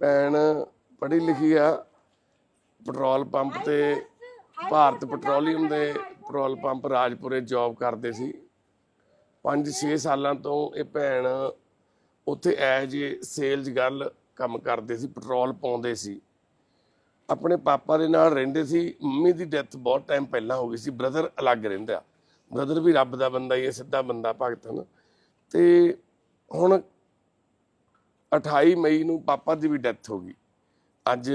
ਭੈਣ ਪੜ੍ਹੀ ਲਿਖੀ ਆ, ਪੈਟਰੋਲ ਪੰਪ ਤੇ ਭਾਰਤ ਪੈਟਰੋਲੀਅਮ ਦੇ ਪੈਟਰੋਲ ਪੰਪ ਰਾਜਪੁਰੇ ਜੌਬ ਕਰਦੇ ਸੀ। 5-6 ਸਾਲਾਂ ਤੋਂ ਇਹ ਭੈਣ ਉੱਥੇ ਐਜ ਏ ਸੇਲਜ਼ ਗਰਲ ਕੰਮ ਕਰਦੇ ਸੀ, ਪੈਟਰੋਲ ਪਾਉਂਦੇ ਸੀ। ਆਪਣੇ ਪਾਪਾ ਦੇ ਨਾਲ ਰਹਿੰਦੇ ਸੀ, ਮੰਮੀ ਦੀ ਡੈਥ ਬਹੁਤ ਟਾਈਮ ਪਹਿਲਾਂ ਹੋ ਗਈ ਸੀ ਬ੍ਰਦਰ ਅਲੱਗ ਰਹਿੰਦਾ। ਬ੍ਰਦਰ ਵੀ ਰੱਬ ਦਾ ਬੰਦਾ ਹੀ ਹੈ, ਸਿੱਧਾ ਬੰਦਾ ਭਗਤ ਹਨ। ਤੇ ਹੁਣ 28 ਮਈ ਨੂੰ ਪਾਪਾ ਦੀ ਵੀ ਡੈਥ ਹੋ ਗਈ। ਅੱਜ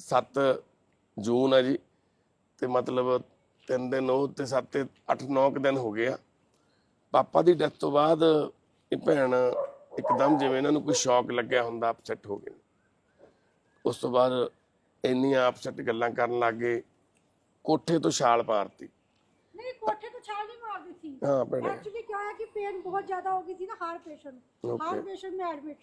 7 ਜੂਨ ਹੈ ਜੀ, ਤੇ ਮਤਲਬ ਤਿੰਨ ਦਿਨ ਉਹ ਤੇ 7 8 9 ਦਿਨ ਹੋ ਗਏ ਆ। ਪਾਪਾ ਦੀ ਡੈਥ ਤੋਂ ਬਾਅਦ ਇਹ ਭੈਣ ਇੱਕਦਮ ਜਿਵੇਂ ਇਹਨਾਂ ਨੂੰ ਕੋਈ ਸ਼ੌਕ ਲੱਗਿਆ ਹੁੰਦਾ ਅਪਸੈਟ ਹੋ ਗਏ ਉਸ ਤੋਂ ਬਾਅਦ ਇੰਨੀਆਂ ਅਪਸੈਟ ਗੱਲਾਂ ਕਰਨ ਲੱਗੇ ਕੋਠੇ ਤੋਂ ਛਾਲ ਪਾਰਤੀ। ਕੋਠੇ ਤੋਂ ਛਾਲ ਨਹੀਂ ਮਾਰਦੀ ਸੀ ਹਾਂ ਭੈਣੇ ਐਕਚੁਅਲੀ क्या है कि पेन बहुत ज्यादा हो गई थी ना heart patient Okay. Heart patient में एडमिट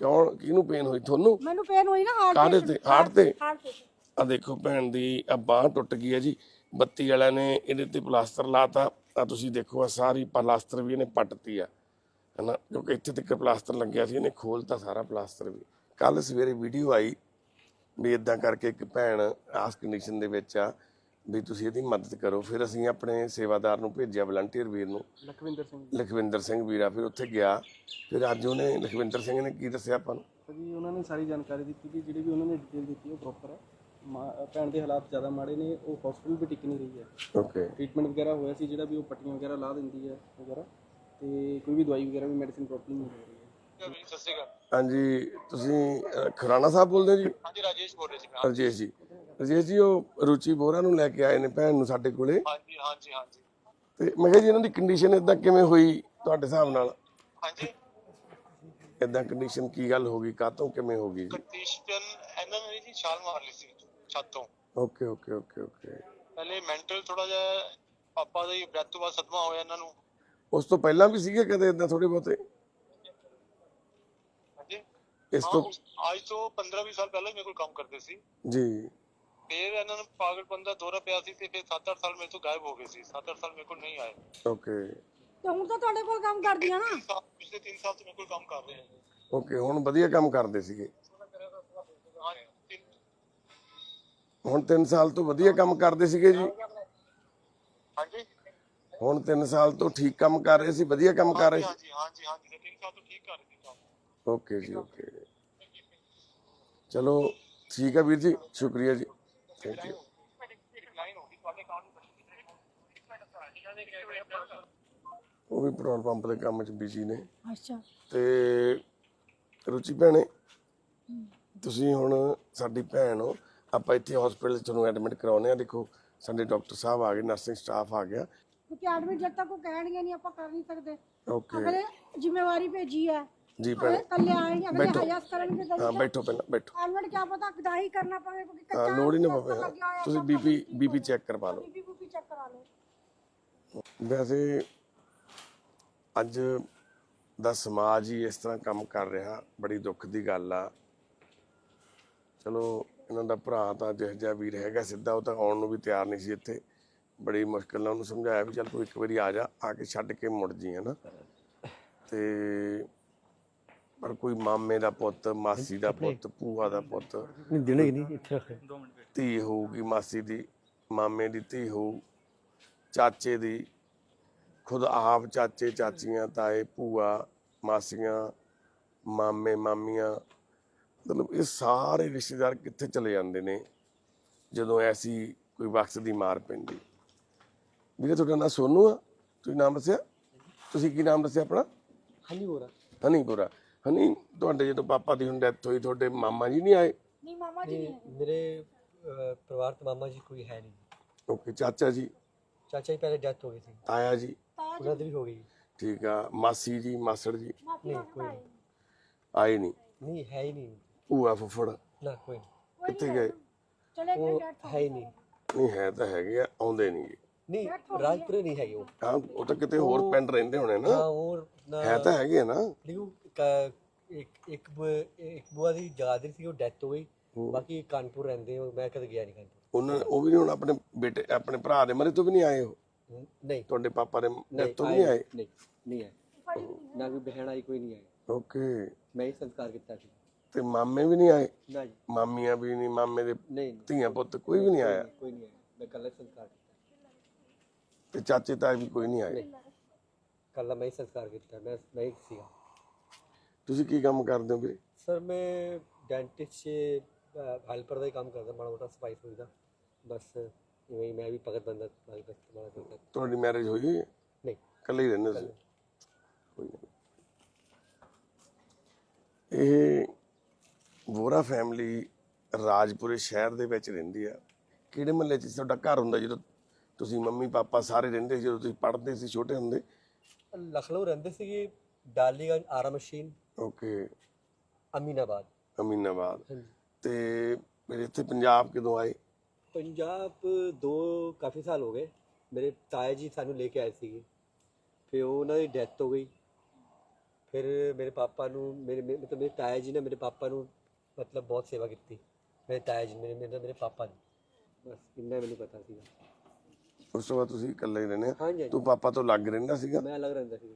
ਕਿਉਂ ਕਿਹਨੂੰ ਪੇਨ ਹੋਈ ਤੁਹਾਨੂੰ ਮੈਨੂੰ पेन हुई ना हार्ट ਕਾਹਦੇ ਤੇ ਹਾਰਟ ਤੇ हार्ट पेशेंट ਆ ਦੇਖੋ ਭੈਣ ਦੀ ਆ ਬਾਹ ਟੁੱਟ ਗਈ ਹੈ ਜੀ ਬੱਤੀ ਵਾਲਿਆਂ ਨੇ ਇਹਦੇ ਤੇ ਪਲਾਸਟਰ ਲਾਤਾ ਆ ਤੁਸੀਂ ਦੇਖੋ ਆ ਸਾਰੀ ਪਲਾਸਟਰ ਵੀ ਇਹਨੇ ਪੱਟਤੀ ਆ ਹਨਾ ਕਿਉਂਕਿ ਇੱਥੇ ਤੱਕ ਪਲਾਸਟਰ ਲੱਗਿਆ ਸੀ ਇਹਨੇ ਖੋਲਤਾ ਸਾਰਾ ਪਲਾਸਟਰ ਵੀ ਕੱਲ ਸਵੇਰੇ ਵੀਡੀਓ ਆਈ ਵੀ ਇਦਾਂ ਕਰਕੇ ਇੱਕ ਭੈਣ ਆਸ ਕੰਡੀਸ਼ਨ ਦੇ ਵਿੱਚ ਆ ਵੀ ਤੁਸੀਂ ਇਹਦੀ ਮਦਦ ਕਰੋ। ਫਿਰ ਅਸੀਂ ਆਪਣੇ ਸੇਵਾਦਾਰ ਨੂੰ ਭੇਜਿਆ ਵਲੰਟੀਅਰ ਵੀਰ ਨੂੰ। ਲਖਵਿੰਦਰ ਸਿੰਘ ਲਖਵਿੰਦਰ ਸਿੰਘ ਵੀਰਾ ਫਿਰ ਉੱਥੇ ਗਿਆ। ਫਿਰ ਅੱਜ ਉਹਨੇ ਲਖਵਿੰਦਰ ਸਿੰਘ ਨੇ ਕੀ ਦੱਸਿਆ ਆਪਾਂ ਨੂੰ? ਜੀ ਉਹਨਾਂ ਨੇ ਸਾਰੀ ਜਾਣਕਾਰੀ ਦਿੱਤੀ ਕਿ ਜਿਹੜੀ ਵੀ ਉਹਨਾਂ ਨੇ ਡਿਟੇਲ ਦਿੱਤੀ ਉਹ ਪ੍ਰੋਪਰ ਹੈ। ਮਾ- ਭੈਣ ਦੇ ਹਾਲਾਤ ਜ਼ਿਆਦਾ ਮਾੜੇ ਨੇ ਉਹ ਹਸਪੀਟਲ ਵੀ ਟਿਕ ਨਹੀਂ ਰਹੀ ਹੈ। ਓਕੇ ਟ੍ਰੀਟਮੈਂਟ ਵਗੈਰਾ ਹੋਇਆ ਸੀ ਜਿਹੜਾ ਵੀ ਉਹ ਪੱਟੀਆਂ ਵਗੈਰਾ ਲਾ ਦਿੰਦੀ ਹੈ ਵਗੈਰਾ ਤੇ ਕੋਈ ਵੀ ਦਵਾਈ ਵਗੈਰਾ ਵੀ ਮੈਡੀਸਿਨ ਪ੍ਰੋਪਰਲੀ ਨਹੀਂ ਹੋ ਰਹੀ ਹੈ। ਹਾਂਜੀ ਤੁਸੀਂ ਖੁਰਾਣਾ ਸਾਹਿਬ ਬੋਲਦੇ ਹੋ ਜੀ? ਹਾਂਜੀ ਰਾਜੇਸ਼ ਬੋਲ ਰਹੇ ਸੀ ਰਜੇਸ਼ ਜੀ। ਰਜੇਸ਼ ਜੀ ਉਹ ਰੁਚੀ ਬੋਰਾ ਨੂੰ ਲੈ ਕੇ ਆਏ ਨੇ ਭੈਣ ਨੂੰ ਸਾਡੇ ਕੋਲੇ। ਹਾਂਜੀ ਹਾਂਜੀ ਹਾਂਜੀ। ਤੇ ਮੈਂ ਕਿਹਾ ਜੀ ਇਹਨਾਂ ਦੀ ਕੰਡੀਸ਼ਨ ਇਦਾਂ ਕਿਵੇਂ ਹੋਈ ਤੁਹਾਡੇ ਹਿਸਾਬ ਨਾਲ? ਹਾਂਜੀ। ਇਦਾਂ ਕੰਡੀਸ਼ਨ ਕੀ ਗੱਲ ਹੋ ਗਈ? ਕਾਤੋਂ ਕਿਵੇਂ ਹੋ ਗਈ? ਕੰਡੀਸ਼ਨ ਇਹਨਾਂ ਨੇ ਜੀ ਛਾਲ ਮਾਰ ਲਈ ਸੀ ਛੱਤ। ਤੋਂ ਓਕੇ ਓਕੇ ਓਕੇ ਓਕੇ। ਪਹਿਲੇ ਮੈਂਟਲ ਥੋੜਾ ਜਿਹਾ ਪਾਪਾ ਦੀ ਡੈਥ ਤੋਂ ਬਾਅਦ ਸਦਮਾ ਹੋਇਆ ਇਹਨਾਂ ਨੂੰ। ਉਸ ਤੋਂ ਪਹਿਲਾਂ ਵੀ ਸੀਗੇ ਕਦੇ ਇਦਾਂ ਥੋੜੇ ਬਹੁਤੇ? ਹਾਂਜੀ। ਇਸ ਹਾਂ ਤੋਂ ਉਸ- ਅੱਜ ਤੋਂ 15 20 ਸਾਲ ਪਹਿਲਾਂ ਹੀ ਮੇਰੇ ਕੋਲ ਕੰਮ ਕਰਦੇ ਸੀ। ਜੀ। ਫਿਰ ਇਹਨਾਂ ਨੂੰ ਪਾਗਲਪਨ ਦਾ ਦੌਰਾ ਪਿਆ ਸੀ ਤੇ ਫਿਰ 7-8 ਸਾਲ ਮੇਰੇ ਤੋਂ ਗਾਇਬ ਹੋ ਗਏ ਸੀ। 7-8 ਸਾਲ ਮੇਰੇ ਕੋਲ ਨਹੀਂ ਆਏ। ਓਕੇ ਤੇ ਹੁਣ ਤਾਂ ਤੁਹਾਡੇ ਕੋਲ ਕੰਮ ਕਰਦੀ ਆ ਨਾ? ਤਿੰਨ ਸਾਲ- ਪਿਛਲੇ 3 ਸਾਲ ਤੋਂ ਮੇਰੇ ਕੋਲ ਕੰਮ ਕਰ ਰਹੇ ਹਨ ਓਕੇ ਹੁਣ ਵਧੀਆ ਕੰਮ ਕਰਦੇ ਸੀਗੇ। ਤਿੰਨ- ਹੁਣ 3 ਸਾਲ ਤੋਂ ਵਧੀਆ ਕੰਮ ਕਰਦੇ ਸੀਗੇ ਜੀ। ਹਾਂਜੀ? ਹੁਣ 3 ਸਾਲ ਤੋਂ ਠੀਕ ਕੰਮ ਕਰ ਰਹੇ ਸੀ ਵਧੀਆ ਕੰਮ ਕਰ ਰਹੇ ਸੀ। ਹਾਂਜੀ ਹਾਂਜੀ ਹਾਂਜੀ ਤੇ 3 ਸਾਲ ਤੋਂ ਠੀਕ ਕਰ ਰਹੇ ਸੀ ਕੰਮ। ਓਕੇ ਜੀ ਓਕੇ ਚਲੋ ਠੀਕ ਹੈ ਵੀਰ ਜੀ ਸ਼ੁਕਰੀਆ ਜੀ। ਉਹ ਵੀ ਪੈਟਰੋਲ ਪੰਪ ਦੇ ਕੰਮ 'ਚ ਬਿਜ਼ੀ ਨੇ। ਅੱਛਾ। ਤੇ ਰੁਚੀ ਭੈਣੇ ਤੁਸੀਂ ਹੁਣ ਸਾਡੀ ਭੈਣ ਹੋ ਆਪਾਂ ਇੱਥੇ ਹਸਪੀਟਲ 'ਚ ਤੁਹਾਨੂੰ ਐਡਮਿਟ ਕਰਾਉਨੇ ਆ ਦੇਖੋ ਸਾਡੇ ਡਾਕਟਰ ਸਾਹਿਬ ਆ ਗਏ ਨਰਸਿੰਗ ਸਟਾਫ ਆ ਗਿਆ। ਕਿਉਂਕਿ ਐਡਮਿਟ ਜਦ ਤੱਕ ਉਹ ਕਹਿਣਗੇ ਨਹੀਂ ਆਪਾਂ ਕਰ ਨਹੀਂ ਸਕਦੇ। ਓਕੇ ਅਗਲੇ ਜ਼ਿੰਮੇਵਾਰੀ ਭੇਜੀ ਹੈ। ਜੀ ਭੈਣੇ ਕੱਲੇ ਆਏ ਅਗਲੇ ਬੈਠੋ। ਹਯਾਤ ਕਰਨਗੇ ਹਾਂ ਤਾਂ ਬੈਠੋ ਪਹਿਲਾਂ ਬੈਠੋ। ਐਡਮਿਟ ਕਿਆ ਪਤਾ ਕਦਾਈ ਕਰਨਾ ਪਵੇ ਕਿਉਂਕਿ ਹਾਂ ਕੱਚਾ ਲੋੜ ਹੀ ਨਾ ਪਵੇ। ਹਾਂ। ਤੁਸੀਂ ਬੀਪੀ ਬੀਪੀ ਚੈੱਕ ਕਰਵਾ ਲਓ। ਬੀਪੀ ਬੂਪੀ ਚੈੱਕ ਕਰਾ ਲਓ। ਵੈਸੇ ਅੱਜ ਦਾ ਸਮਾਜ ਹੀ ਇਸ ਤਰ੍ਹਾਂ ਕੰਮ ਕਰ ਰਿਹਾ ਬੜੀ ਦੁੱਖ ਦੀ ਗੱਲ ਆ। ਚਲੋ ਇਹਨਾਂ ਦਾ ਭਰਾ ਤਾਂ ਜਿਹੋ ਜਿਹਾ ਵੀਰ ਹੈਗਾ ਸਿੱਧਾ ਉਹ ਤਾਂ ਆਉਣ ਨੂੰ ਵੀ ਤਿਆਰ ਨਹੀਂ ਸੀ ਇੱਥੇ। ਬੜੀ ਮੁਸ਼ਕਿਲ ਨਾਲ ਉਹਨੂੰ ਸਮਝਾਇਆ ਵੀ ਚੱਲ ਤੂੰ ਇੱਕ ਵਾਰੀ ਆ ਜਾ ਆ ਕੇ ਛੱਡ ਕੇ ਮੁੜ ਜੀ ਹਨਾ। ਤੇ ਪਰ ਕੋਈ ਮਾਮੇ ਦਾ ਪੁੱਤ ਮਾਸੀ ਦਾ ਪੁੱਤ ਭੂਆ ਦਾ ਪੁੱਤ। ਨਹੀਂ ਦਿਨੇ ਨਹੀਂ ਇੱਥੇ ਰੱਖੇ ਧੀ ਹੋਊਗੀ ਮਾਸੀ ਦੀ ਮਾਮੇ ਦੀ ਧੀ ਹੋਊ ਚਾਚੇ ਦੀ। ਖੁਦ ਆਪ ਚਾਚੇ ਚਾਚੀਆਂ ਤਾਏ ਭੂਆ ਮਾਸੀਆਂ ਮਾਮੇ ਮਾਮੀਆਂ। ਮਤਲਬ ਇਹ ਸਾਰੇ ਰਿਸ਼ਤੇਦਾਰ ਕਿੱਥੇ ਚਲੇ ਜਾਂਦੇ ਨੇ ਜਦੋਂ ਐਸੀ ਕੋਈ ਵਕਤ ਦੀ ਮਾਰ ਪੈਂਦੀ। ਵੀਰੇ ਤੁਹਾਡਾ ਨਾਂ ਸੋਨੂ ਆ? ਤੁਸੀਂ ਨਾਮ ਦੱਸਿਆ? ਤੁਸੀਂ ਕੀ ਨਾਮ ਦੱਸਿਆ ਆਪਣਾ? ਹਾਂਜੀ ਹੋਰਾ ਹਨੀ ਗੋਰਾ ਹਨੀ ਤੁਹਾਡੇ ਜਦੋਂ ਪਾਪਾ ਦੀ ਹੁਣ ਡੈਥ ਹੋਈ ਤੁਹਾਡੇ ਮਾਮਾ ਜੀ ਨਹੀਂ ਆਏ? ਨਹੀਂ ਮਾਮਾ ਜੀ ਨਹੀਂ ਹੈਗੇ। ਮੇਰੇ ਅਹ, ਪਰਿਵਾਰ ਤੋਂ ਮਾਮਾ ਜੀ ਕੋਈ ਹੈ ਨਹੀਂ। ਓਕੇ ਚਾਚਾ ਜੀ? ਚਾਚਾ ਜੀ ਪਹਿਲੇ ਡੈਥ ਹੋ ਗਈ ਸੀ। ਤਾਇਆ ਜੀ? ਤਾਇਆ ਉਹਨਾਂ ਦੀ ਵੀ ਹੋ ਗਈ। ਠੀਕ ਆ ਮਾਸੀ ਜੀ ਮਾਸੜ ਜੀ? ਮਾਫੀ ਨਹੀਂ, ਮੰਗਦਾ ਹੈ ਆਏ ਨਹੀਂ? ਨਹੀਂ ਹੈ ਹੀ ਨਹੀਂ। ਭੂਆ ਫੁੱਫੜ? ਨਾ ਕੋਈ ਨਹੀਂ। ਕਿੱਥੇ ਗਏ? ਚਲੇ ਗਏ ਉਹ ਡੈਥ ਹੈ ਹੀ ਨਹੀਂ। ਨਹੀਂ ਹੈ ਤਾਂ ਹੈਗੇ ਆ ਆਉਂਦੇ ਨਹੀਂ ਨਹੀਂ ਰਾਜਪੁਰੇ ਨਹੀਂ ਹੈਗੇ ਉਹ। ਹਾਂ ਉਹ ਤਾਂ ਕਿਤੇ ਹੋਰ ਪਿੰਡ ਰਹਿੰਦੇ ਹੋਣੇ ਨਾ। ਹਾਂ ਹੋਰ ਨਾ ਹੈ ਤਾਂ ਹੈਗੇ ਆ ਨਾ। ਲਿਓ ਇੱਕ ਇੱਕ ਬੁ- ਇੱਕ ਬੁਆ ਦੀ ਯਾਦ ਸੀ ਉਹ ਡੈਥ ਹੋ ਗਈ। ਬਾਕੀ ਕਾਨਪੁਰ ਰਹਿੰਦੇ ਹੋ ਮੈਂ ਕਦੇ ਗਿਆ ਨਹੀਂ ਕਾਨਪੁਰ। ਉਹਨਾਂ ਉਹ ਵੀ ਹੁਣ ਆਪਣੇ ਬੇਟੇ ਆਪਣੇ ਭਰਾ ਦੇ ਮਰੇ ਤੋਂ ਵੀ ਨਹੀਂ ਆਏ ਉਹ? ਨਹੀਂ। ਤੁਹਾਡੇ ਪਾਪਾ ਦੇ ਨਹੀਂ ਤੋਂ ਵੀ ਨਹੀਂ ਆਏ? ਨਹੀਂ ਨਹੀਂ ਆਏ। ਨਾ ਕੋਈ ਬਹਿਣ ਆਈ ਕੋਈ ਨਹੀਂ ਆਈ ਓਕੇ। ਮੈਂ ਹੀ ਸੰਸਕਾਰ ਕੀਤਾ ਸੀ। ਤੇ ਮਾਮੇ ਵੀ ਨਹੀਂ ਆਏ? ਨਾ ਜੀ। ਮਾਮੀਆਂ ਵੀ ਨਹੀਂ ਮਾਮੇ ਦੇ ਨਹੀਂ ਨਹੀਂ, ਧੀਆਂ ਪੁੱਤ ਕੋਈ ਵੀ ਨਹੀਂ ਆਇਆ? ਕੋਈ ਨਹੀਂ ਆਇਆ। ਮੈਂ ਕੱਲਾ ਸੰਸਕਾਰ ਕੀਤਾ। ਤੇ ਚਾਚੇ ਤਾਏ ਵੀ ਕੋਈ ਨਹੀਂ ਆਏ? ਕੱਲਾ ਮੈਂ ਹੀ ਸੰਸਕਾਰ ਕੀਤਾ ਮੈਂ ਮੈਂ ਹੀ ਸੀਗਾ। ਤੁਸੀਂ ਕੀ ਕੰਮ ਕਰਦੇ ਹੋ ਵੀਰੇ? ਸਰ ਮੈਂ ਡੈਂਟਿਸਟ 'ਚ ਹੈਲਪਰ ਦਾ ਹੀ ਕੰਮ ਕਰਦਾ ਮਾੜਾ ਮੋਟਾ ਸਫ਼ਾਈ ਸੁਈ ਦਾ। ਬਸ ਇਵੇਂ ਹੀ ਮੈਂ ਵੀ ਭਗਤ ਬੰਦਾ ਨਾਲ ਕਸਟਮਰ ਕਰਦਾ। ਤੁਹਾਡੀ ਮੈਰਿਜ ਹੋਈ ਹੋਈ ਹੈ? ਨਹੀਂ। ਇਕੱਲੇ ਹੀ ਰਹਿੰਦੇ ਸੀ? ਕੋਈ ਨਹੀਂ। ਇਹ ਵੋਰਾ ਫੈਮਿਲੀ ਰਾਜਪੁਰੇ ਸ਼ਹਿਰ ਦੇ ਵਿੱਚ ਰਹਿੰਦੀ ਆ। ਕਿਹੜੇ ਮਹੱਲੇ 'ਚ? ਤੁਹਾਡਾ ਘਰ ਹੁੰਦਾ ਜਦੋਂ ਤੁਸੀਂ ਮੰਮੀ ਪਾਪਾ ਸਾਰੇ ਰਹਿੰਦੇ ਸੀ ਜਦੋਂ ਤੁਸੀਂ ਪੜ੍ਹਦੇ ਸੀ ਛੋਟੇ ਹੁੰਦੇ? ਲਖਨਊ ਰਹਿੰਦੇ ਸੀਗੇ ਡਾਲੀਗੰਜ ਆਰਾ ਮਸ਼ੀਨ। ਓਕੇ। ਅਮੀਨਾਬਾਦ। ਅਮੀਨਾਬਾਦ। ਹਾਂਜੀ। ਤੇ ਫਿਰ ਇੱਥੇ ਪੰਜਾਬ ਕਦੋਂ ਆਏ? ਪੰਜਾਬ ਦੋ ਕਾਫੀ ਸਾਲ ਹੋ ਗਏ। ਮੇਰੇ ਤਾਇਆ ਜੀ ਸਾਨੂੰ ਲੈ ਕੇ ਆਏ ਸੀਗੇ। ਫਿਰ ਉਹਨਾਂ ਦੀ ਡੈਥ ਹੋ ਗਈ। ਫਿਰ ਮੇਰੇ ਪਾਪਾ ਨੂੰ ਮੇਰੇ ਮੇਰੇ- ਮਤਲਬ ਮੇਰੇ ਤਾਇਆ ਜੀ ਨੇ ਮੇਰੇ ਪਾਪਾ ਨੂੰ ਮਤਲਬ ਬਹੁਤ ਸੇਵਾ ਕੀਤੀ। ਮੇਰੇ ਤਾਇਆ ਜੀ ਮੇਰੇ ਮੇਰੇ ਮੇਰੇ ਪਾਪਾ ਨੇ ਬਸ ਇੰਨਾ ਮੈਨੂੰ ਪਤਾ ਸੀਗਾ। ਉਸ ਤੋਂ ਬਾਅਦ ਤੁਸੀਂ ਇਕੱਲੇ ਹੀ ਰਹਿੰਦੇ ਆ ਹਾਂਜੀ ਹਾਂਜੀ। ਤੂੰ ਪਾਪਾ ਤੋਂ ਲੱਗ ਰਹਿੰਦਾ ਸੀਗਾ? ਮੈਂ ਅਲੱਗ ਰਹਿੰਦਾ ਸੀ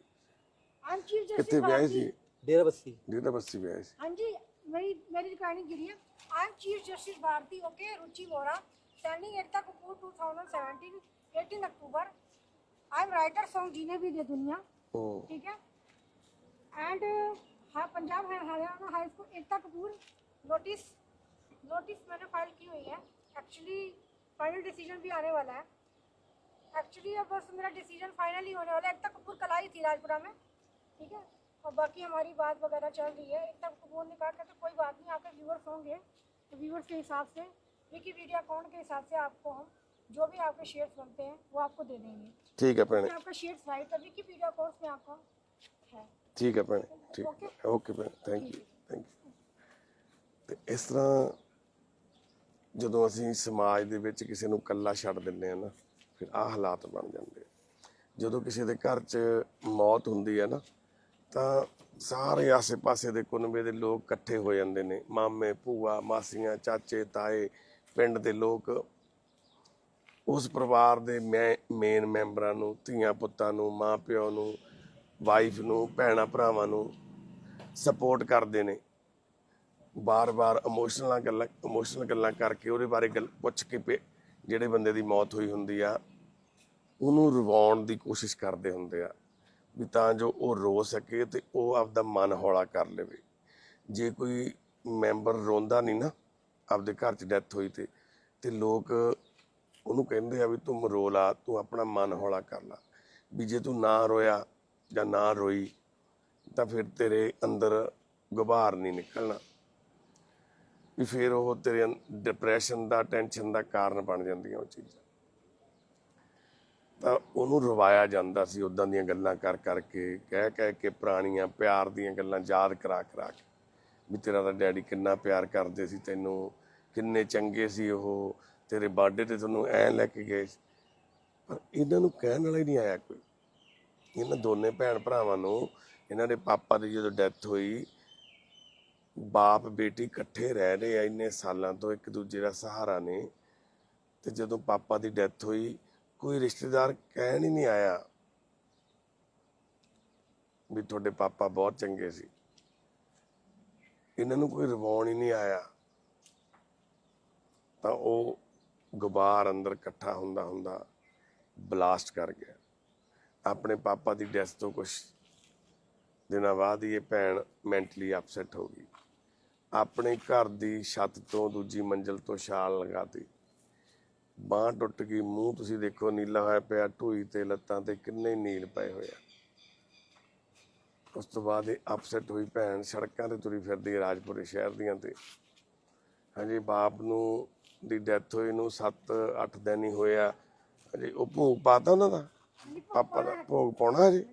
कितने पे आई थी? डेरा बस्ती। डेरा बस्ती पे आई थी। हाँ जी मेरी मेरी रिकॉर्डिंग गिरी है। I am chief justice Bharti okay Ruchi Vora standing Ekta Kapoor two thousand seventeen eighteen October I am writer song Jeene Bhi De Duniya. ठीक है? एंड हाँ Punjab Haryana high school Ekta Kapoor notice notice मैंने file की हुई है। Actually final decision भी आने वाला है। एक्चुअली अब बस मेरा डिसीज़न फाइनल ही होने वाला है। एकता कपूर कल आई थी राजपुरा में। ठीक है और बाकी हमारी बात वगैरह चल रही है एकता कपूर ने कहा कहते कोई बात नहीं आपके व्यूवर्स होंगे तो व्यूवर्स के हिसाब से विकी वीडियो अकाउंट के हिसाब से आपको हम जो भी आपके शेयर्स बनते हैं वो आपको दे देंगे ਠੀਕ ਹੈ ਭੈਣੇ आपका शेयर्स राइट है विकी वीडियो अकाउंट्स में आपका है ਠੀਕ ਹੈ ਭੈਣੇ ਠੀਕ ਓਕੇ ਭੈਣੇ ਥੈਂਕ ਯੂ ਥੈਂਕ ਯੂ ਤੇ ਇਸ ਤਰ੍ਹਾਂ ਜਦੋਂ ਅਸੀਂ ਸਮਾਜ ਦੇ ਵਿੱਚ ਕਿਸੇ ਨੂੰ ਇਕੱਲਾ ਛੱਡ ਦਿੰਦੇ ਆ ਨਾ ਫਿਰ ਆਹ ਹਾਲਾਤ ਬਣ ਜਾਂਦੇ ਆ ਜਦੋਂ ਕਿਸੇ ਦੇ ਘਰ 'ਚ ਮੌਤ ਹੁੰਦੀ ਹੈ ਨਾ ਤਾਂ ਸਾਰੇ ਆਸੇ-ਪਾਸੇ ਦੇ ਕੁਨਬੇ ਦੇ ਲੋਕ ਇਕੱਠੇ ਹੋ ਜਾਂਦੇ ਨੇ। ਮਾਮੇ, ਭੂਆ, ਮਾਸੀਆਂ, ਚਾਚੇ, ਤਾਏ, ਪਿੰਡ ਦੇ ਲੋਕ। ਉਸ ਪਰਿਵਾਰ ਦੇ ਮੈਂ ਮੇਨ ਮੈਂਬਰਾਂ ਨੂੰ, ਧੀਆਂ ਪੁੱਤਾਂ ਨੂੰ ਮਾਂ ਪਿਓ ਨੂੰ ਵਾਈਫ ਨੂੰ, ਭੈਣਾਂ ਭਰਾਵਾਂ ਨੂੰ ਸਪੋਰਟ ਕਰਦੇ ਨੇ। ਬਾਰ-ਬਾਰ ਇਮੋਸ਼ਨਲ ਗੱਲਾਂ ਇਮੋਸ਼ਨਲ ਗੱਲਾਂ ਕਰਕੇ ਉਹਦੇ ਬਾਰੇ ਗੱਲ ਪੁੱਛ ਕੇ ਪੇ- ਜਿਹੜੇ ਬੰਦੇ ਦੀ ਮੌਤ ਹੋਈ ਹੁੰਦੀ ਆ, ਉਹਨੂੰ ਰਵਾਉਣ ਦੀ ਕੋਸ਼ਿਸ਼ ਕਰਦੇ ਹੁੰਦੇ ਆ। ਵੀ ਤਾਂ ਜੋ ਉਹ ਰੋ ਸਕੇ ਤੇ ਉਹ ਆਪਦਾ ਮਨ ਹੌਲਾ ਕਰ ਲਵੇ। ਜੇ ਕੋਈ ਮੈਂਬਰ ਰੋਂਦਾ ਨਹੀਂ ਨਾ, ਆਪਦੇ ਘਰ 'ਚ ਡੈਥ ਹੋਈ ਤੇ ਤੇ ਲੋਕ ਉਹਨੂੰ ਕਹਿੰਦੇ ਆ ਵੀ ਤੂੰ ਰੋ ਲਾ, ਤੂੰ ਆਪਣਾ ਮਨ ਹੌਲਾ ਕਰ ਲਾ। ਵੀ ਜੇ ਤੂੰ ਨਾ ਰੋਇਆ ਜਾਂ ਨਾ ਰੋਈ, ਤਾਂ ਫਿਰ ਤੇਰੇ ਅੰਦਰ ਗੁਬਾਰ ਨਹੀਂ ਨਿਕਲਣਾ। ਵੀ ਫਿਰ ਉਹ ਤੇਰੇ ਡਿਪਰੈਸ਼ਨ ਦਾ ਟੈਨਸ਼ਨ ਦਾ ਕਾਰਨ ਬਣ ਜਾਂਦੀਆਂ ਉਹ ਚੀਜ਼ਾਂ। ਤਾਂ ਉਹਨੂੰ ਰਵਾਇਆ ਜਾਂਦਾ ਸੀ ਉਦਾਂ ਦੀਆਂ ਗੱਲਾਂ ਕਰ ਕਰਕੇ ਕਹਿ ਕਹਿ ਕੇ ਪੁਰਾਣੀਆਂ ਪਿਆਰ ਦੀਆਂ ਗੱਲਾਂ ਯਾਦ ਕਰਾ ਕਰਾ ਕੇ। ਵੀ ਤੇਰਾ ਤਾਂ ਡੈਡੀ ਕਿੰਨਾ ਪਿਆਰ ਕਰਦੇ ਸੀ ਤੈਨੂੰ, ਕਿੰਨੇ ਚੰਗੇ ਸੀ ਉਹ, ਤੇਰੇ ਬਰਥਡੇ ਤੇ ਤੁਹਾਨੂੰ ਐ ਲੈ ਕੇ ਗਏ ਪਰ ਇਹਨਾਂ ਨੂੰ ਕਹਿਣ ਵਾਲਾ ਹੀ ਨਹੀਂ ਆਇਆ ਕੋਈ। ਇਹਨਾਂ ਦੋਨੇ ਭੈਣ ਭਰਾਵਾਂ ਨੂੰ, ਇਹਨਾਂ ਦੇ ਪਾਪਾ ਦੀ ਜਦੋਂ ਡੈਥ ਹੋਈ, ਬਾਪ, ਬੇਟੀ ਇਕੱਠੇ ਰਹਿ ਰਹੇ ਆ ਇੰਨੇ ਸਾਲਾਂ ਤੋਂ, ਇੱਕ ਦੂਜੇ ਦਾ ਸਹਾਰਾ ਨੇ। ਤੇ ਜਦੋਂ ਪਾਪਾ ਦੀ ਡੈਥ ਹੋਈ ਕੋਈ ਰਿਸ਼ਤੇਦਾਰ ਕਹਿਣ ਹੀ ਨਹੀਂ ਆਇਆ ਵੀ ਤੁਹਾਡੇ ਪਾਪਾ ਬਹੁਤ ਚੰਗੇ ਸੀ। ਇਹਨਾਂ ਨੂੰ ਕੋਈ ਰਵਾਉਣ ਹੀ ਨਹੀਂ ਆਇਆ। ਤਾਂ ਉਹ ਗੁਬਾਰ ਅੰਦਰ ਇਕੱਠਾ ਹੁੰਦਾ ਹੁੰਦਾ ਬਲਾਸਟ ਕਰ ਗਿਆ। ਆਪਣੇ ਪਾਪਾ ਦੀ ਡੈਥ ਤੋਂ ਕੁਝ ਦਿਨਾਂ ਬਾਅਦ ਹੀ ਇਹ ਭੈਣ ਮੈਂਟਲੀ ਅਪਸੈਟ ਹੋ ਗਈ। ਆਪਣੇ ਘਰ ਦੀ ਛੱਤ ਤੋਂ ਦੂਜੀ ਮੰਜ਼ਲ ਤੋਂ ਛਾਲ ਲਗਾਤੀ ਬਾਂਹ ਟੁੱਟ ਗਈ, ਮੂੰਹ ਤੁਸੀਂ ਦੇਖੋ ਨੀਲਾ ਹੋਇਆ ਪਿਆ, ਢੂਈ ਤੇ ਲੱਤਾਂ ਤੇ ਕਿੰਨੇ ਨੀਲ ਪਏ ਹੋਏ ਆ। ਉਸ ਤੋਂ ਬਾਅਦ ਇਹ ਅਪਸੈਟ ਹੋਈ ਭੈਣ, ਸੜਕਾਂ ਤੇ ਤੁਰੀ ਫਿਰਦੀ ਰਾਜਪੁਰੇ ਸ਼ਹਿਰ ਦੀਆਂ ਤੇ। ਹਾਂਜੀ ਬਾਪ ਨੂੰ ਦੀ ਡੈਥ ਹੋਈ ਨੂੰ 7-8 ਦਿਨ ਹੀ ਹੋਇਆ ਹਜੇ ਉਹ ਭੋਗ ਪਾਤਾ ਉਹਨਾਂ ਦਾ? ਪਾਪਾ ਦਾ ਭੋਗ ਪਾਉਣਾ ਹਜੇ?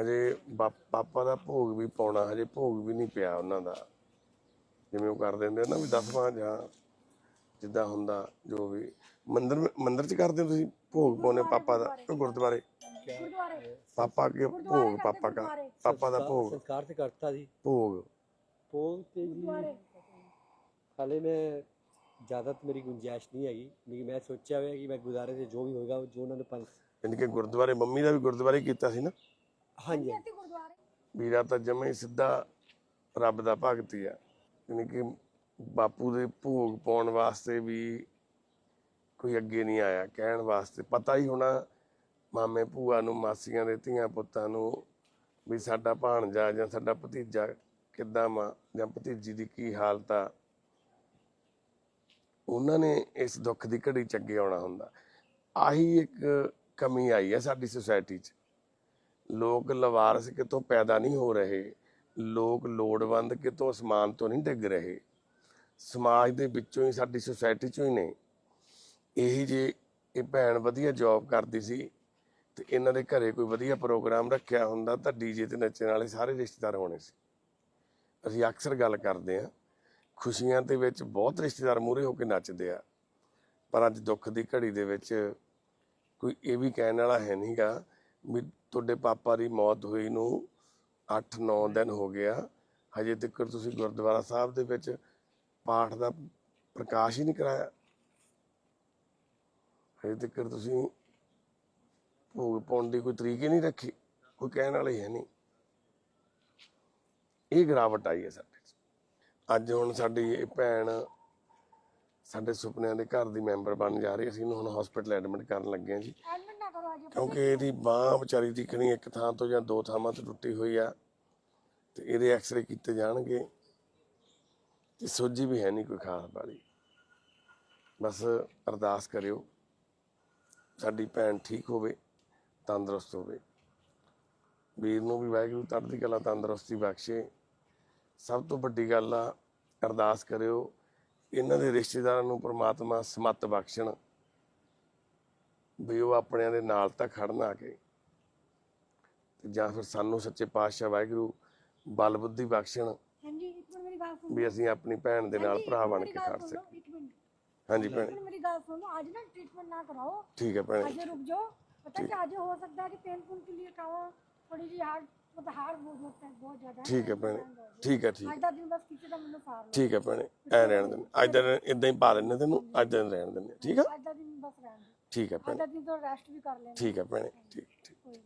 ਹਜੇ ਬਾ- ਪਾਪਾ ਦਾ ਭੋਗ ਵੀ ਪਾਉਣਾ, ਹਜੇ ਭੋਗ ਵੀ ਨਹੀਂ ਪਿਆ ਉਹਨਾਂ ਦਾ। ਜਿਵੇਂ ਉਹ ਕਰ ਦਿੰਦੇ ਆ ਨਾ ਵੀ ਦਸਵਾਂ ਜਾਂ ਜਿੱਦਾਂ ਹੁੰਦਾ ਜੋ ਵੀ ਮੰਦਰ ਮੰਦਰ ਚ ਕਰਦੇ ਹੋ ਤੁਸੀਂ ਭੋਗ ਪਾਉਨੇ ਪਾਪਾ ਦਾ ਗੁਰਦੁਆਰੇ? ਪਾਪਾ ਕੇ ਭੋਗ ਪਾਪਾ ਦਾ ਪਾਪਾ ਦਾ ਭੋਗ। ਸੰਸਕਾਰ ਤੇ ਕਰਤਾ ਜੀ। ਭੋਗ। ਭੋਗ ਤੇ ਜੀ ਹਾਲੇ ਮੈਂ ਜ਼ਿਆਦਾ ਮੇਰੀ ਗੁੰਜਾਇਸ਼ ਨਹੀਂ ਹੈਗੀ। ਕਿ ਮੈਂ ਸੋਚਿਆ ਹੋਇਆ ਕਿ ਮੈਂ ਗੁਜ਼ਾਰੇ ਤੇ ਜੋ ਵੀ ਹੋਏਗਾ ਜੋ ਉਹਨਾਂ ਨੇ ਪੰਜ ਯਾਨੀ ਕਿ ਗੁਰਦੁਆਰੇ ਮੰਮੀ ਦਾ ਵੀ ਗੁਰਦੁਆਰੇ ਕੀਤਾ ਸੀ ਨਾ? ਹਾਂਜੀ ਵੀਰਾ ਤਾਂ ਜਮੇ ਸਿੱਧਾ ਰੱਬ ਦਾ ਭਗਤੀ ਆ। ਯਾਨੀ ਕਿ ਬਾਪੂ ਦੇ ਭੋਗ ਪਾਉਣ ਵਾਸਤੇ ਵੀ ਕੋਈ ਅੱਗੇ ਨਹੀਂ ਆਇਆ, ਕਹਿਣ ਵਾਸਤੇ। ਪਤਾ ਹੀ ਹੋਣਾ ਮਾਮੇ ਭੂਆ ਨੂੰ, ਮਾਸੀਆਂ ਦੇ ਧੀਆਂ ਪੁੱਤਾਂ ਨੂੰ ਵੀ ਸਾਡਾ ਭਾਣਜਾ ਜਾਂ ਸਾਡਾ ਭਤੀਜਾ ਕਿੱਦਾਂ ਵਾ ਜਾਂ ਭਤੀਜੀ ਦੀ ਕੀ ਹਾਲਤ ਆ। ਉਹਨਾਂ ਨੇ ਇਸ ਦੁੱਖ ਦੀ ਘੜੀ ਚ ਅੱਗੇ ਆਉਣਾ ਹੁੰਦਾ। ਆਹੀ ਇੱਕ ਕਮੀ ਆਈ ਹੈ ਸਾਡੀ ਸੁਸਾਇਟੀ 'ਚ। ਲੋਕ ਲਵਾਰਸ ਕਿਤੋਂ ਪੈਦਾ ਨਹੀਂ ਹੋ ਰਹੇ, ਲੋਕ ਲੋੜਵੰਦ ਕਿਤੋਂ ਅਸਮਾਨ ਤੋਂ ਨਹੀਂ ਡਿੱਗ ਰਹੇ। ਸਮਾਜ ਦੇ ਵਿੱਚੋਂ ਹੀ, ਸਾਡੀ ਸੋਸਾਇਟੀ ਚੋਂ ਹੀ ਨੇ। ਇਹੀ ਜੇ ਇਹ ਭੈਣ ਵਧੀਆ ਜੌਬ ਕਰਦੀ ਸੀ ਤੇ ਇਹਨਾਂ ਦੇ ਘਰੇ ਕੋਈ ਵਧੀਆ ਪ੍ਰੋਗਰਾਮ ਰੱਖਿਆ ਹੁੰਦਾ ਤਾਂ ਡੀਜੇ ਤੇ ਨੱਚਣ ਵਾਲੇ ਸਾਰੇ ਰਿਸ਼ਤੇਦਾਰ ਹੋਣੇ ਸੀ। ਅਸੀਂ ਅਕਸਰ ਗੱਲ ਕਰਦੇ ਆ ਖੁਸ਼ੀਆਂ ਦੇ ਵਿੱਚ ਬਹੁਤ ਰਿਸ਼ਤੇਦਾਰ ਮੂਹਰੇ ਹੋ ਕੇ ਨੱਚਦੇ ਆ, ਪਰ ਅੱਜ ਦੁੱਖ ਦੀ ਘੜੀ ਦੇ ਵਿੱਚ ਕੋਈ ਇਹ ਵੀ ਕਹਿਣ ਵਾਲਾ ਹੈ ਨਹੀਂਗਾ ਵੀ ਤੁਹਾਡੇ ਪਾਪਾ ਦੀ ਮੌਤ ਹੋਈ ਨੂੰ 8-9 ਦਿਨ ਹੋ ਗਿਆ। ਹਜੇ ਤੱਕ ਤੁਸੀਂ ਗੁਰਦੁਆਰਾ ਸਾਹਿਬ ਦੇ ਵਿੱਚ ਪਾਠ ਦਾ ਪ੍ਰਕਾਸ਼ ਹੀ ਨਹੀਂ ਕਰਾਇਆ। ਹਜੇ ਤੱਕ ਤੁਸੀਂ ਭੋਗ ਪਾਉਣ ਦੀ ਕੋਈ ਤਰੀਕ ਹੀ ਨਹੀਂ ਰੱਖੀ, ਕੋਈ ਕਹਿਣ ਵਾਲੇ ਹੈ ਨਹੀਂ। ਇਹ ਗਰਾਵਟ ਆਈ ਹੈ ਸਾਡੇ 'ਚ। ਅੱਜ ਹੁਣ ਸਾਡੀ ਇਹ ਭੈਣ ਸਾਡੇ ਸੁਪਨਿਆਂ ਦੇ ਘਰ ਦੀ ਮੈਂਬਰ ਬਣ ਜਾ ਰਹੀ ਅਸੀਂ ਇਹਨੂੰ ਹੁਣ ਹਸਪੀਟਲ ਐਡਮਿਟ ਕਰਨ ਲੱਗੇ ਆ ਜੀ। ਕਿਉਂਕਿ ਇਹਦੀ ਬਾਹ ਵਿਚਾਰੀ ਦੀ ਕਣੀ ਇੱਕ ਥਾਂ ਤੋਂ ਜਾਂ ਦੋ ਥਾਵਾਂ ਤੋਂ ਟੁੱਟੀ ਹੋਈ ਆ ਤੇ ਇਹਦੇ ਐਕਸਰੇ ਕੀਤੇ ਜਾਣਗੇ। ਤੇ ਸੋਝੀ ਵੀ ਹੈ ਨਹੀਂ ਕੋਈ ਖਾਸ ਵਾਲੀ। ਬਸ ਅਰਦਾਸ ਕਰਿਓ, ਸਾਡੀ ਭੈਣ ਠੀਕ ਹੋਵੇ, ਤੰਦਰੁਸਤ ਹੋਵੇ। ਵੀਰ ਨੂੰ ਵੀ ਵਾਹਿਗੁਰੂ ਚੜ੍ਹਦੀ ਕਲਾ ਤੰਦਰੁਸਤੀ ਬਖਸ਼ੇ। ਸਭ ਤੋਂ ਵੱਡੀ ਗੱਲ ਆ, ਅਰਦਾਸ ਕਰਿਓ, ਇਹਨਾਂ ਦੇ ਰਿਸ਼ਤੇਦਾਰਾਂ ਨੂੰ ਪ੍ਰਮਾਤਮਾ ਸਮੱਤ ਬਖਸ਼ਣ, ਵੀ ਉਹ ਆਪਣਿਆਂ ਦੇ ਨਾਲ ਤਾਂ ਖੜਨ ਆ ਕੇ। ਤੇ ਜਾਂ ਫਿਰ ਸਾਨੂੰ ਸੱਚੇ ਪਾਤਸ਼ਾਹ ਵਾਹਿਗੁਰੂ ਬਲ ਬੁੱਧੀ ਬਖਸ਼ਣ ਵੀ ਅਸੀਂ ਆਪਣੀ ਭੈਣ ਦੇ ਨਾਲ ਭਰਾ ਬਣ ਕੇ ਖੜ ਸਕੀਏ ਹਾਂਜੀ ਭੈਣ। ਮੇਰੀ ਗੱਲ ਸੁਣੋ ਅੱਜ ਨਾ ਟ੍ਰੀਟਮੈਂਟ ਨਾ ਕਰਾਓ। ਠੀਕ ਹੈ ਭੈਣ। ਅੱਜ ਰੁਕ ਜਾਓ। ਪਤਾ ਕਿ ਅੱਜ ਹੋ ਸਕਦਾ ਹੈ ਕਿ ਪੇਨ ਪੁਨ ਕੇ ਲਈ ਕਾਵਾ ਥੋੜੀ ਜੀ ਹਾਰਟ ਮਤਲਬ ਹਾਰਟ ਬਹੁਤ ਹੋਤਾ ਹੈ ਬਹੁਤ ਜ਼ਿਆਦਾ ਠੀਕ ਹੈ ਭੈਣ। ਠੀਕ ਹੈ ਠੀਕ। ਅੱਜ ਦਾ ਦਿਨ ਬਸ ਕਿਸੇ ਦਾ ਮੈਨੂੰ ਸਾਰ ਲਓ। ਠੀਕ ਹੈ ਭੈਣ ਐ ਰਹਿਣ ਦੇ ਅੱਜ ਦਾ ਇਦਾਂ ਹੀ ਪਾ ਲੈਣੇ ਤੈਨੂੰ ਅੱਜ ਦਾ ਰਹਿਣ ਦਿੰਦੇ ਠੀਕ ਹੈ ਅੱਜ ਦਾ ਦਿਨ ਬਸ ਰਹਿਣ ਦੇ ਠੀਕ ਹੈ ਭੈਣ ਅੱਜ ਦਾ ਦਿਨ ਤੋਂ ਰੈਸਟ ਵੀ ਕਰ ਲੈਣਾ ਠੀਕ ਹੈ ਭੈਣ ਠੀਕ ਠੀਕ।